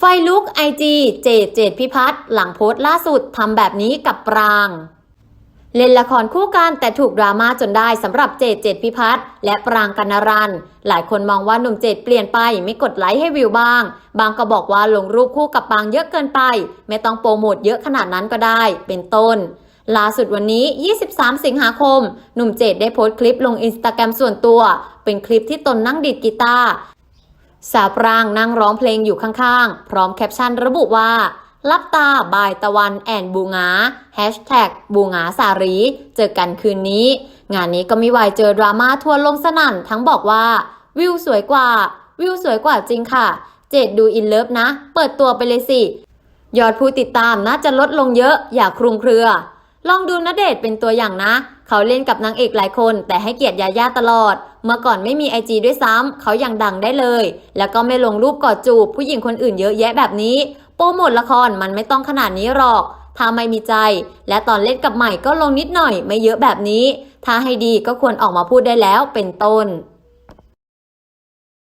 ไฟลุกไอจีเจดเจดพิพัฒน์หลังโพสต์ล่าสุดทำแบบนี้กับปราง เล่นละครคู่กันแต่ถูกดราม่าจนได้สำหรับเจดเจดพิพัฒน์และปรางกันนรัน หลายคนมองว่าหนุ่มเจดเปลี่ยนไปไม่กดไลค์ให้วิวบ้าง บางก็บอกว่าลงรูปคู่กับปรางเยอะเกินไป ไม่ต้องโปรโมทเยอะขนาดนั้นก็ได้ เป็นต้นล่าสุดวันนี้ 23 สิงหาคม หนุ่มเจดได้โพสต์คลิปลงอินสตาแกรมส่วนตัว เป็นคลิปที่ตนนั่งดีดกีตาร์ สาวปรางนั่งร้องเพลงอยู่ข้างๆ พร้อมแคปชั่นระบุว่า ลับตาบายตะวันแอนบูงาแฮชแท็กบูงาสารี เจอกันคืนนี้ งานนี้ก็ไม่ไหวเจอดราม่าทัวร์ลงสนั่น ทั้งบอกว่า วิวสวยกว่า วิวสวยกว่าจริงค่ะ เจดดูอินเลิฟนะ เปิดตัวไปเลยสิ ยอดผู้ติดตามน่าจะลดลงเยอะ อย่าคลุมเครือ ลองดูณเดชเป็นตัวอย่างนะ เขาเล่นกับนางเอกหลายคน แต่ให้เกียรติยาย่าตลอด เมื่อก่อนไม่มีไอจีด้วยซ้ำเขายังดังได้เลย แล้วก็ไม่ลงรูปกอดจูบ ผู้หญิงคนอื่นเยอะแยะแบบนี้ โปรโมทละครมันไม่ต้องขนาดนี้หรอก ถ้าไม่มีใจ และตอนเล่นกับใหม่ก็ลงนิดหน่อย ไม่เยอะแบบนี้ ถ้าให้ดีก็ควรออกมาพูดได้แล้วเป็นต้น